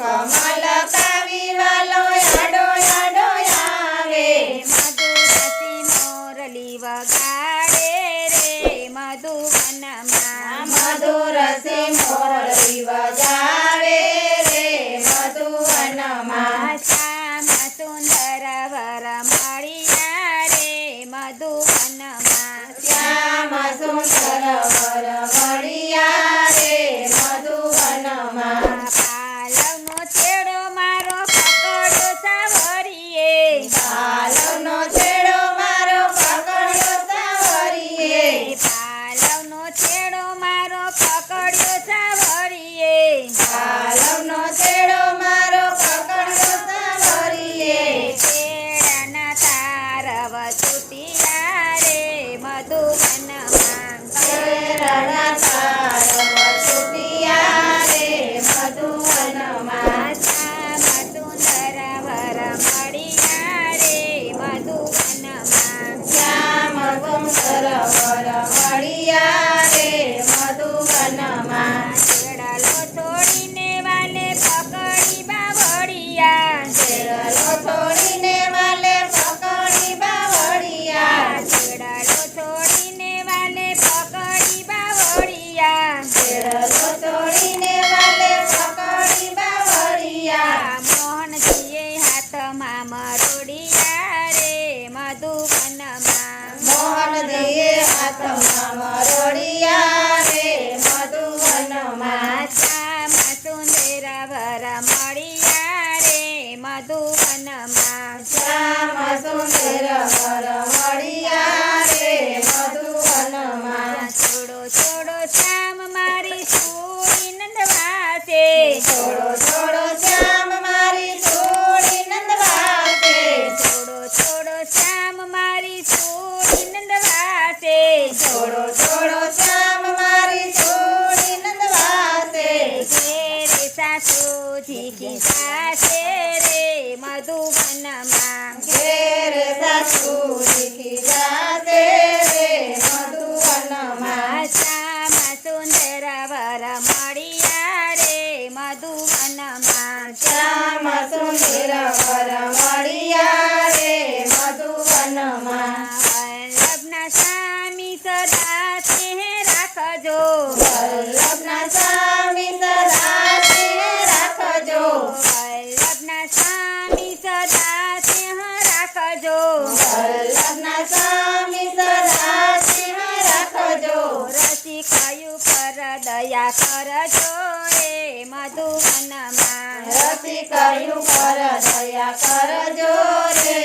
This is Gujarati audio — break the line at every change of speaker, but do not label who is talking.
કમલતા વિવાલો આડો આડો આવે. મધુરસી મોરલી વગાડે રે મધુવનમાં
મધુરસી મોરલી વગાડે.
much. தத்தம் બીજી સાસે રે મધુવનમાં ઘેર સસુરી
કી સાસે રે મધુવનમાં
શ્યામા સુંદર વર મળ્યા રે મધુવનમાં
શ્યામા સુંદર વર મળ્યા રે મધુવનમાં
વલ્લભના સ્વામી સદા તે રાખજો
દયા કરજો રે મધુવનમાં રસી
કહ્યું પર દયા કરજો રે